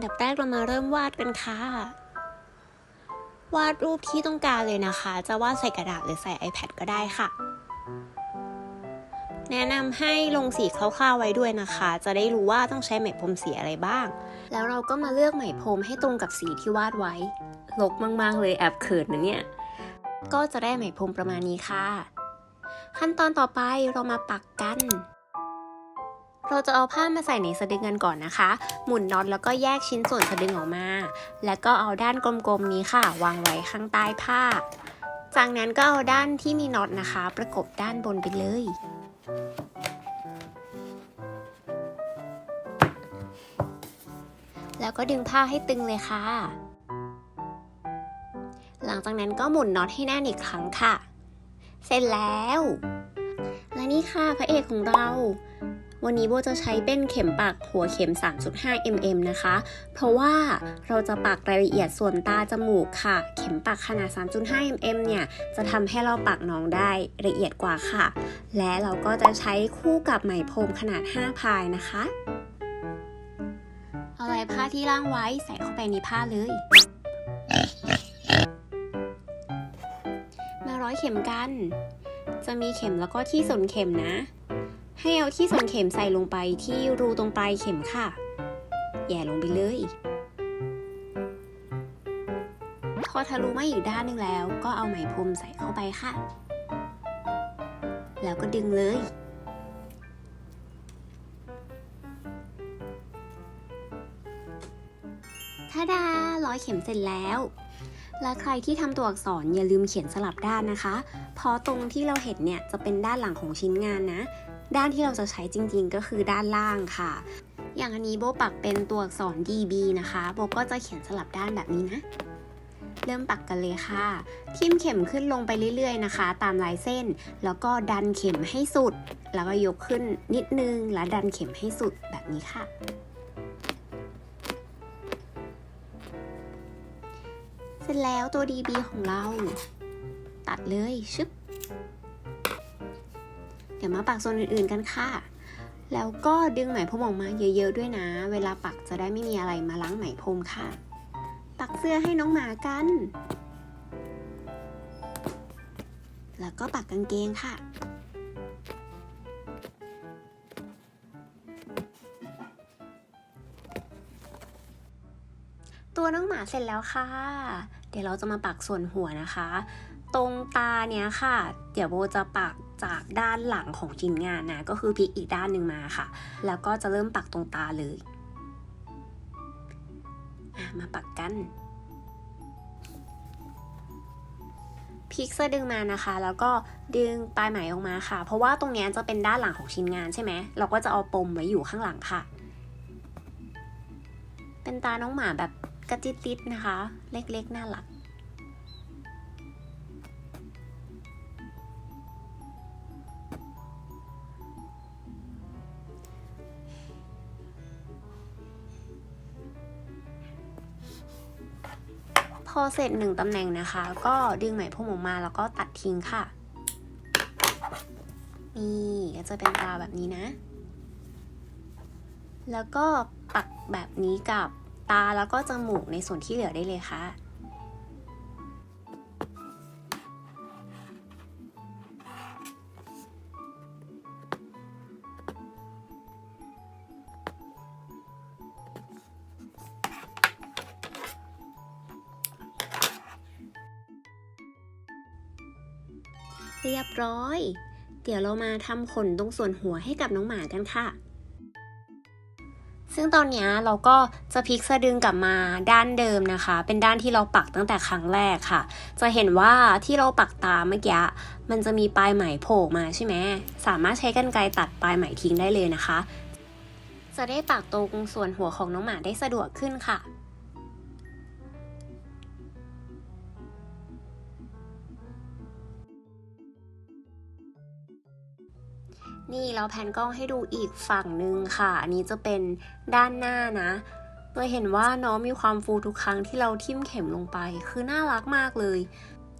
เดบแรกเรามาเริ่มวาดกันค่ะ วาดรูปที่ต้องการเลยนะคะ จะวาดใส่กระดาษหรือใส่ iPad ก็ได้ค่ะ แนะนำให้ลงสีคร่าวๆไว้ด้วยนะคะ จะได้รู้ว่าต้องใช้ไหมพรมสีอะไรบ้าง แล้วเราก็มาเลือกไหมพรมให้ตรงกับสีที่วาดไว้ลกมากๆเลยแอบเขินนะเนี่ย ก็จะได้ไหมพรมประมาณนี้ค่ะ ขั้นตอนต่อไปเรามาปักกัน เราจะเอาผ้ามาใส่ในสะดึงกันก่อนนะคะ หมุนน็อตแล้วก็แยกชิ้นส่วนสะดึงออกมา แล้วก็เอาด้านกลมๆนี้ค่ะ วางไว้ข้างใต้ผ้า จากนั้นก็เอาด้านที่มีน็อตนะคะ ประกบด้านบนไปเลยแล้วก็ดึงผ้าให้ตึงเลยค่ะ หลังจากนั้นก็หมุนน็อตให้แน่นอีกครั้งค่ะ เสร็จแล้ว และนี่ค่ะพระเอกของเรา วันนี้โบจะใช้เป็นเข็มปักหัวเข็ม 3.5 mm นะคะ เพราะว่าเราจะปักรายละเอียดส่วนตาจมูกค่ะ เข็มปักขนาด 3.5 mm เนี่ย จะทำให้เราปักน้องได้ละเอียดกว่าค่ะ และเราก็จะใช้คู่กับไหมพรมขนาด 5 พายนะคะ เอาลายผ้าที่ร่างไว้ใส่เข้าไปในผ้าเลยมาร้อยเข็มกัน จะมีเข็มแล้วก็ที่สนเข็มนะ ให้เอาที่สนเข็มใส่ลงไปที่รูตรงปลายเข็มค่ะ แย่ลงไปเลย พอทะลุมาอีกด้านนึงแล้ว ก็เอาไหมพรมใส่เข้าไปค่ะ แล้วก็ดึงเลยทาดาร้อยเข็มเสร็จแล้ว และใครที่ทำตัวอักษรอย่าลืมเขียนสลับด้านนะคะ เพราะตรงที่เราเห็นเนี่ยจะเป็นด้านหลังของชิ้นงานนะ ด้านที่เราจะใช้จริงๆ ก็คือด้านล่างค่ะ อย่างอันนี้โบปักเป็นตัวอักษร DB นะคะโบก็จะเขียนสลับด้านแบบนี้นะ เริ่มปักกันเลยค่ะ ทิ่มเข็มขึ้นลงไปเรื่อยๆนะคะ ตามลายเส้น แล้วก็ดันเข็มให้สุด แล้วก็ยกขึ้นนิดนึง แล้วดันเข็มให้สุดแบบนี้ค่ะเสร็จแล้วตัว DB ของเรา ตัดเลยชึบ เดี๋ยวมาปักส่วนอื่นๆกันค่ะ แล้วก็ดึงไหมพรมออกมาเยอะๆด้วยนะ เวลาปักจะได้ไม่มีอะไรมาล้างไหมพรมค่ะ ปักเสื้อให้น้องหมากัน แล้วก็ปักกางเกงค่ะตัวน้องหมาเสร็จแล้วค่ะ เดี๋ยวเราจะมาปักส่วนหัวนะคะ ตรงตาเนี้ยค่ะ เดี๋ยวโบจะปัก จากด้านหลังของชิ้นงานนะ ก็คือพลิกอีกด้านหนึ่งมาค่ะ แล้วก็จะเริ่มปักตรงตาเลย มาปักกันพลิกเสื้อดึงมานะคะ แล้วก็ดึงปลายไหมออกมาค่ะ เพราะว่าตรงเนี้ยจะเป็นด้านหลังของชิ้นงานใช่ไหมเราก็จะเอาปมไว้อยู่ข้างหลังค่ะ เป็นตาน้องหมาแบบกระจิตติดนะคะ เล็กๆน่ารัก พอเสร็จหนึ่งตำแหน่งนะคะ ก็ดึงไหมพรมออกมาแล้วก็ตัดทิ้งค่ะ นี่ก็จะเป็นตาแบบนี้นะ แล้วก็ปักแบบนี้กับตาแล้วก็จมูกในส่วนที่เหลือได้เลยค่ะ เรียบร้อย เดี๋ยวเรามาทำขนตรงส่วนหัวให้กับน้องหมากันค่ะ ซึ่งตอนนี้เราก็จะพลิกสะดึงกลับมาด้านเดิมนะคะ เป็นด้านที่เราปักตั้งแต่ครั้งแรกค่ะ จะเห็นว่าที่เราปักตาเมื่อกี้มันจะมีปลายไหมโผล่มาใช่ไหมสามารถใช้กรรไกรตัดปลายไหมทิ้งได้เลยนะคะ จะได้ปักตรงส่วนหัวของน้องหมาได้สะดวกขึ้นค่ะ นี่เราแพนกล้องให้ดูอีกฝั่งหนึ่งค่ะ อันนี้จะเป็นด้านหน้านะเราเห็นว่าน้องมีความฟูทุกครั้งที่เราทิ่มเข็มลงไป คือน่ารักมากเลย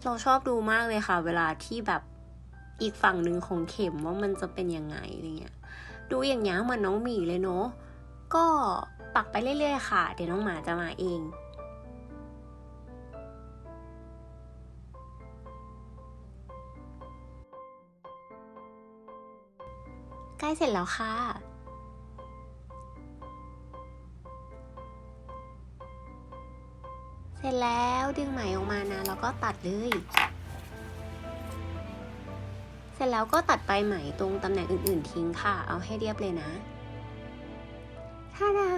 เราชอบดูมากเลยค่ะ เวลาที่แบบอีกฝั่งหนึ่งของเข็มว่ามันจะเป็นยังไงอะไรเงี้ย ดูอย่างเงี้ยเหมือนน้องหมีเลยเนาะ ก็ปักไปเรื่อยๆค่ะ เดี๋ยวน้องหมาจะมาเอง ใกล้เสร็จแล้วค่ะ เสร็จแล้วดึงไหมออกมานะ แล้วก็ตัดเลย เสร็จแล้วก็ตัดปลายไหมตรงตำแหน่งอื่นๆทิ้งค่ะ เอาให้เรียบเลยนะท่าดา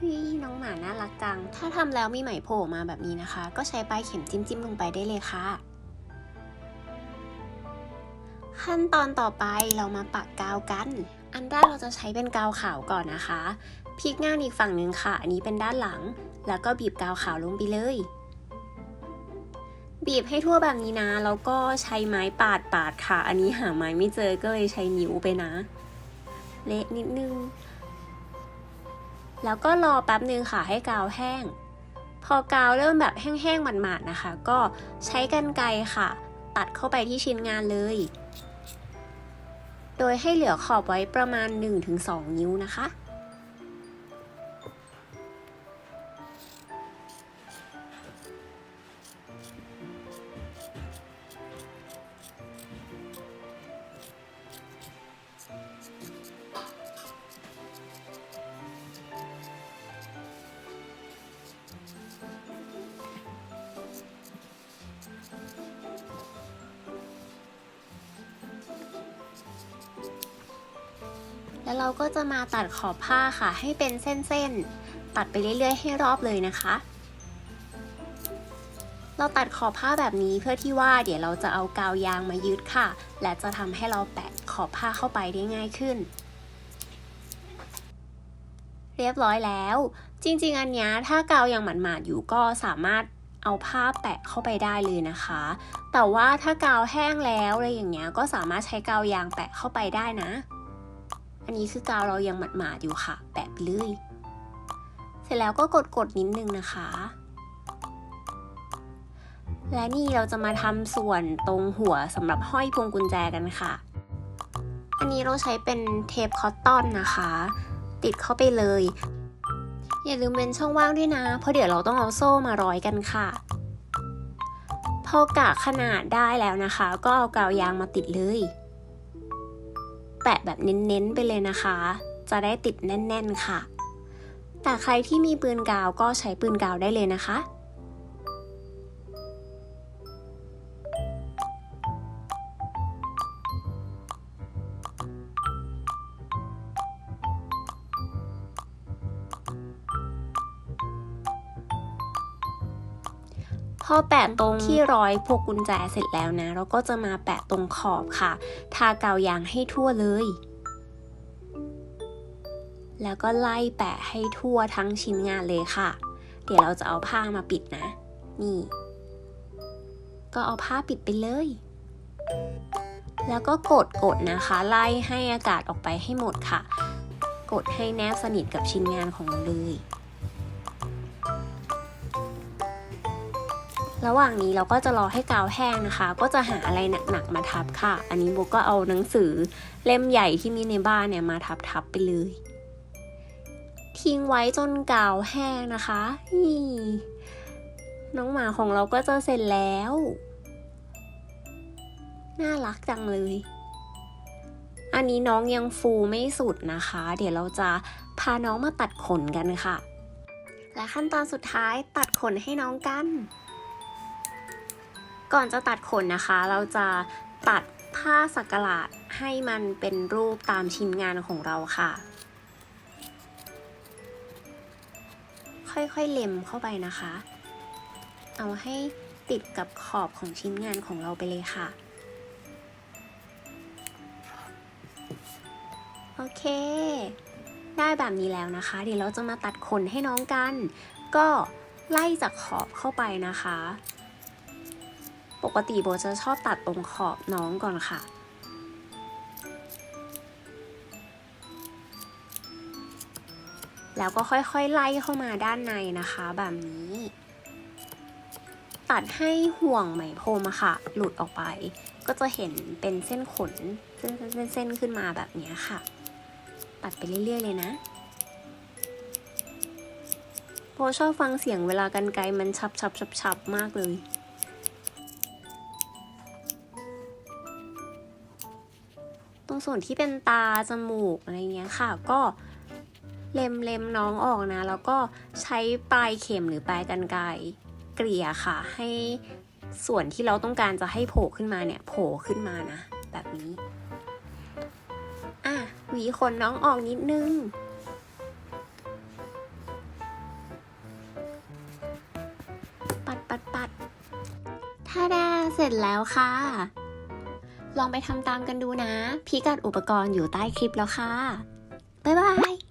ฮ้ยน้องหมาน่ารักจัง ถ้าทำแล้วมีไหมโผล่มาแบบนี้นะคะ ก็ใช้ปลายเข็มจิ้มๆลงไปได้เลยค่ะ ขั้นตอนต่อไปเรามาปักกาวกัน อันแรกเราจะใช้เป็นกาวขาวก่อนนะคะ พลิกงานอีกฝั่งหนึ่งค่ะ อันนี้เป็นด้านหลัง แล้วก็บีบกาวขาวลงไปเลย บีบให้ทั่วแบบนี้นะ แล้วก็ใช้ไม้ปาดปาดค่ะ อันนี้หาไม้ไม่เจอก็เลยใช้นิ้วไปนะ เละนิดนึง แล้วก็รอแป๊บนึงค่ะให้กาวแห้ง พอกาวเริ่มแบบแห้งๆหมาดๆนะคะ ก็ใช้กรรไกรค่ะ ตัดเข้าไปที่ชิ้นงานเลย โดยให้เหลือขอบไว้ประมาณ 1-2 นิ้วนะคะ แล้วเราก็จะมาตัดขอบผ้าค่ะ ให้เป็นเส้นๆ ตัดไปเรื่อยๆ ให้รอบเลยนะคะ เราตัดขอบผ้าแบบนี้เพื่อที่ว่าเดี๋ยวเราจะเอากาวยางมายึดค่ะ และจะทำให้เราแปะขอบผ้าเข้าไปได้ง่ายขึ้น เรียบร้อยแล้ว จริงๆ อันนี้ถ้ากาวยังหมาดๆอยู่ก็สามารถเอาผ้าแปะเข้าไปได้เลยนะคะ แต่ว่าถ้ากาวแห้งแล้วอะไรอย่างเงี้ยก็สามารถใช้กาวยางแปะเข้าไปได้นะ อันนี้คือกาวเรายังหมาดๆอยู่ค่ะ แปะไปเลย เสร็จแล้วก็กดๆนิดนึงนะคะ และนี่เราจะมาทำส่วนตรงหัวสำหรับห้อยพวงกุญแจกันค่ะ อันนี้เราใช้เป็นเทปคอตตอนนะคะ ติดเข้าไปเลย อย่าลืมเว้นช่องว่างด้วยนะ เพราะเดี๋ยวเราต้องเอาโซ่มาร้อยกันค่ะ พอกะขนาดได้แล้วนะคะ ก็เอากาวยางมาติดเลย แปะแบบเน้นๆไปเลยนะคะ จะได้ติดแน่น ๆ ค่ะ แต่ใครที่มีปืนกาวก็ใช้ปืนกาวได้เลยนะคะ พอแปะตรงที่ร้อยพวกกุญแจเสร็จแล้วนะ เราก็จะมาแปะตรงขอบค่ะ ทากาวยางให้ทั่วเลย แล้วก็ไล่แปะให้ทั่วทั้งชิ้นงานเลยค่ะ เดี๋ยวเราจะเอาผ้ามาปิดนะ นี่ ก็เอาผ้าปิดไปเลย แล้วก็กดกดนะคะ ไล่ให้อากาศออกไปให้หมดค่ะ กดให้แนบสนิทกับชิ้นงานของเราเลย ระหว่างนี้เราก็จะรอให้กาวแห้งนะคะ ก็จะหาอะไรหนักๆมาทับค่ะ อันนี้โบก็เอาหนังสือเล่มใหญ่ที่มีในบ้านเนี่ยมาทับๆไปเลย ทิ้งไว้จนกาวแห้งนะคะนี่น้องหมาของเราก็จะเสร็จแล้ว น่ารักจังเลย อันนี้น้องยังฟูไม่สุดนะคะ เดี๋ยวเราจะพาน้องมาตัดขนกันค่ะ และขั้นตอนสุดท้ายตัดขนให้น้องกัน ก่อนจะตัดขนนะคะ เราจะตัดผ้าสักหลาดให้มันเป็นรูปตามชิ้นงานของเราค่ะ ค่อยๆเล็มเข้าไปนะคะ เอาให้ติดกับขอบของชิ้นงานของเราไปเลยค่ะ โอเค ได้แบบนี้แล้วนะคะ เดี๋ยวเราจะมาตัดขนให้น้องกัน ก็ไล่จากขอบเข้าไปนะคะ ปกติโบจะชอบตัดตรงขอบน้องก่อนค่ะ แล้วก็ค่อยๆไล่เข้ามาด้านในนะคะแบบนี้ ตัดให้ห่วงไหมพรมอะค่ะ หลุดออกไป ก็จะเห็นเป็นเส้นขนเส้นๆๆๆขึ้นมาแบบนี้ค่ะ ตัดไปเรื่อยๆเลยนะราะชอบฟังเสียงเวลากันไกลมันชับชับชับชับมากเลย ส่วนที่เป็นตาจมูกอะไรเงี้ยค่ะ ก็เล็มเล็มน้องออกนะ แล้วก็ใช้ปลายเข็มหรือปลายกันไกรเกลี่ยค่ะ ให้ส่วนที่เราต้องการจะให้โผล่ขึ้นมาเนี่ยโผล่ขึ้นมานะ แบบนี้อะหวีขนน้องออกนิดนึงปัดปัดปัดท่าดาเสร็จแล้วค่ะ ลองไปทำตามกันดูนะ พิกัดอุปกรณ์อยู่ใต้คลิปแล้วค่ะ บ๊ายบาย